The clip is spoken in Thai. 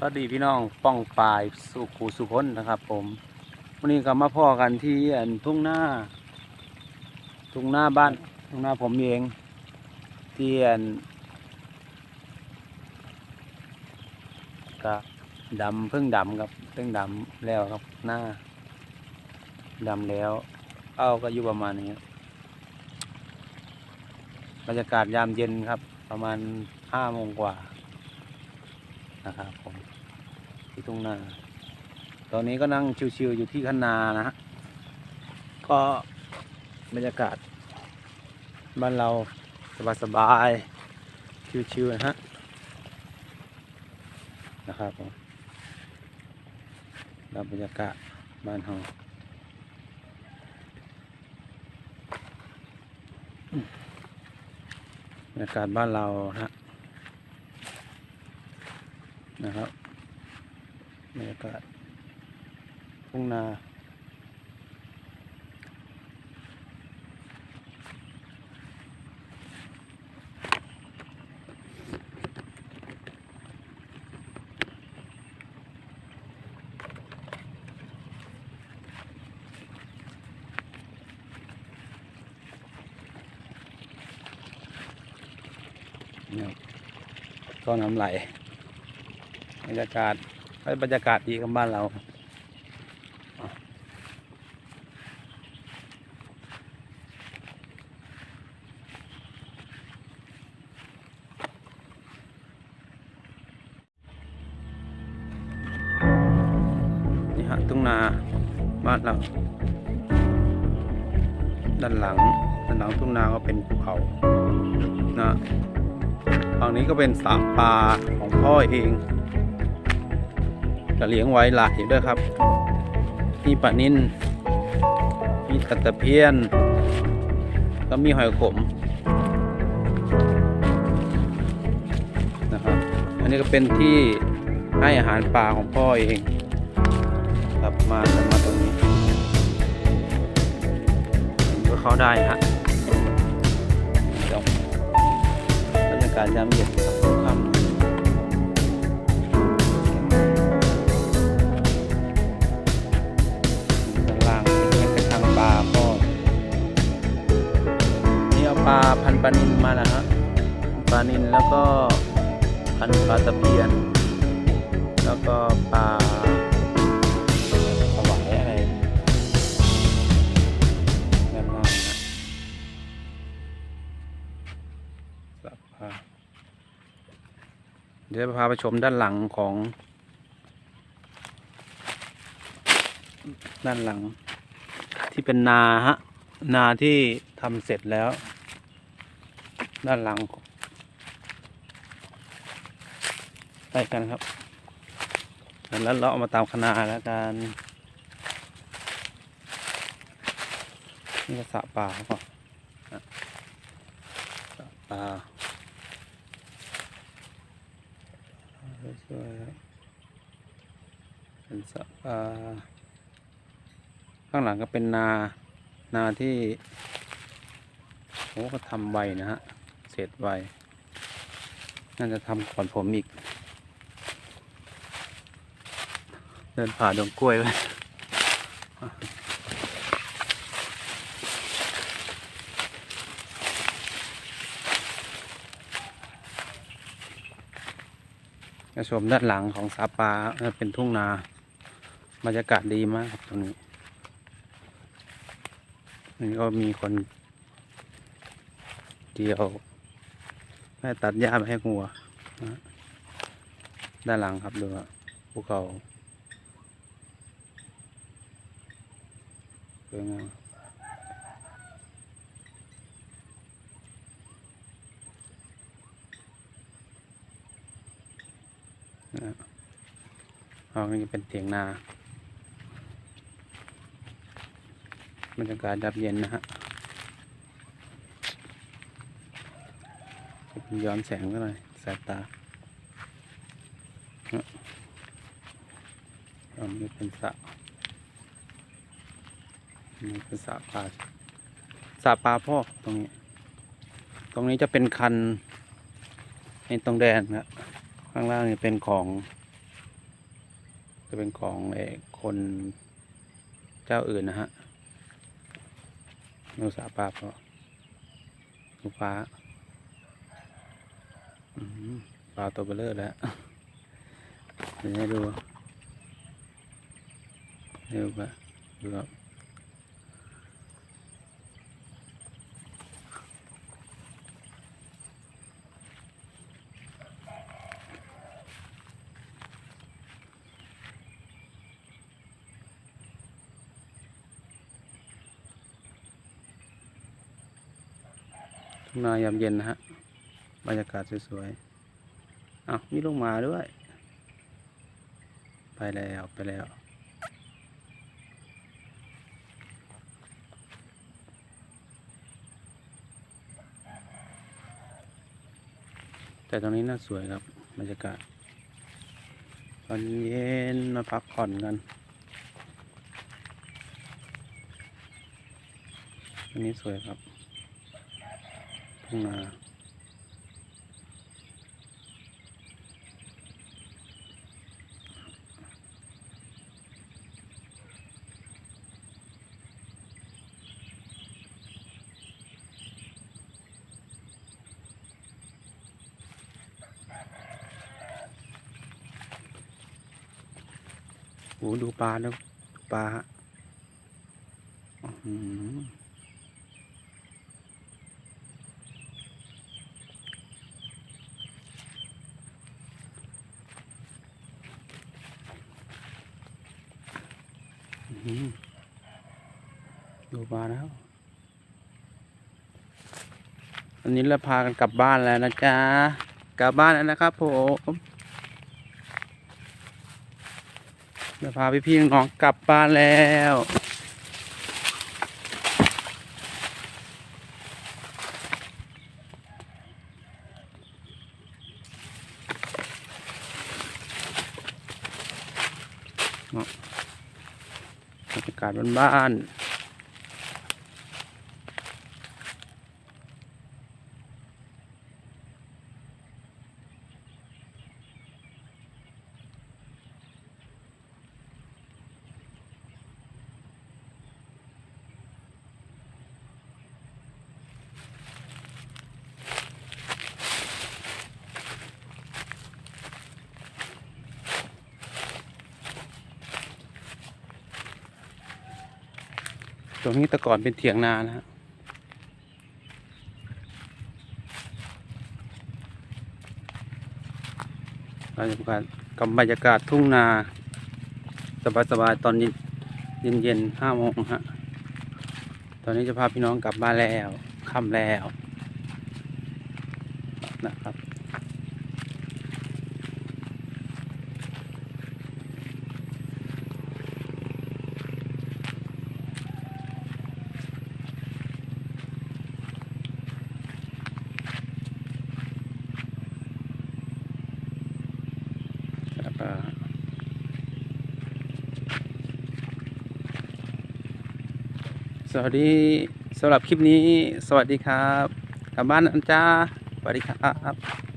สวัสดีพี่น้องป้องปลายสุขูสุพ้นนะครับผมวันนี้ก็มาพ่อกันที่อันทุ่งหน้า ทุ่งหน้าบ้านทุ่งหน้าผมเองที่อันก็ดำเพิ่งดำครับเพิ่งดำแล้วครับหน้าดำแล้ว เอาก็อยู่ประมาณนี้บรรยากาศยามเย็นครับ ประมาณห้าโมงกว่า นะครับผมที่ทุ่งนา ตอนนี้ก็นั่งชิวๆอยู่ที่คันนานะฮะก็บรรยากาศบ้านเราสบายๆชิวๆนะฮะนะครับผมรับบรรยากาศบ้านเราบรรยากาศบ้านเราฮะ นะครับบรรยากาศทุ่งนาเนี่ยก็น้ำไหล บรรยากาศให้บรรยากาศดีกับบ้านเรานี่ฮะตุ้งนาบ้านเราด้านหลังด้านหลังทุ่งนาก็เป็นภูเขานะ ฝั่งนี้ก็เป็นสระปลาของพ่อเองจะเลี้ยงไว้หลายด้วยครับมีปลานินมีตะตะเพียน ก็มีหอยขมนะครับ อันนี้ก็เป็นที่ให้อาหารปลาของพ่อเองครับมาจะมาตรงนี้ก็เข้าได้ฮะ กาศยามเย็นครับค่ำข้างล่างเป็นทางปลาก็นี่เอาปลาพันปลานินมานะฮะปลานินแล้วก็พันปลาตะเพียน แล้วก็ปลา เดี๋ยวจะพาไปชมด้านหลังของ ด้านหลัง ที่เป็นนาฮะ นาที่ทำเสร็จแล้ว ด้านหลังไปกันครับ แล้วเราเอามาตามคณาแล้วกันนี่ก็สะป่าครับผมนะสระป่า สวยครับเป็นสะปาข้างหลังก็เป็นนา นาที่โอ้ก็ทำไวนะฮะ เสร็จไว น่าจะทำก่อนผมอีก เดินผ่าดงกล้วยไป จะชมด้านหลังของสาปาเป็นทุ่งนาบรรยากาศดีมากครับตรงนี้นี่ก็มีคนเดียวแม่ตัดหญ้าไปให้งัวด้านหลังครับดูว่าภูเขาสวยงาม อานี่เป็นเถียงนาบรรยากาศดับเย็นนะฮะย้อนแสงก็หน่อยสายตาอันนี้เป็นสระนนี่เป็นสระปลาสระปลาพ่อตรงนี้ ตรงนี้จะเป็นคันในตรงแดนครับข้างล่างนี่เป็นของ จะเป็นของเออคนเจ้าอื่นนะฮะนูสาปาพอลูกฟ้าอืมปลาตัวเบลเลอร์แล้วเดี๋ยวให้ดูเดี๋ยวไปดูครับ ทุ่งนายามเย็นนะฮะ บรรยากาศสวยๆอ้าวมีลงมาด้วย ไปแล้วไปแล้วแต่ตรงนี้น่าสวยครับบรรยากาศ ตอนเย็นมาพักผ่อนกันตรงนี้สวยครับ ทุ่งนาโอ้ดูปลาแล้วปลาฮะอื้อหืออื้อหือ ดูปลาแล้ว อันนี้เราพากันกลับบ้านแล้วนะจ๊ะ กลับบ้านแล้วนะครับผมเราพาพี่พี่ๆน้องกลับบ้านแล้วาศบ้านๆ ตรงนี้แต่ก่อนเป็นเถียงนานะฮะบรรยากาศกับบรรยากาศทุ่งนา สบายๆตอนเย็นเย็นห้าโมงฮะ ตอนนี้จะพาพี่น้องกลับบ้านแล้วค่ำแล้วนะครับ แล้วก็ สวัสดีสำหรับคลิปนี้ สวัสดีครับกลับบ้านนะจ้าสวัสดีครับ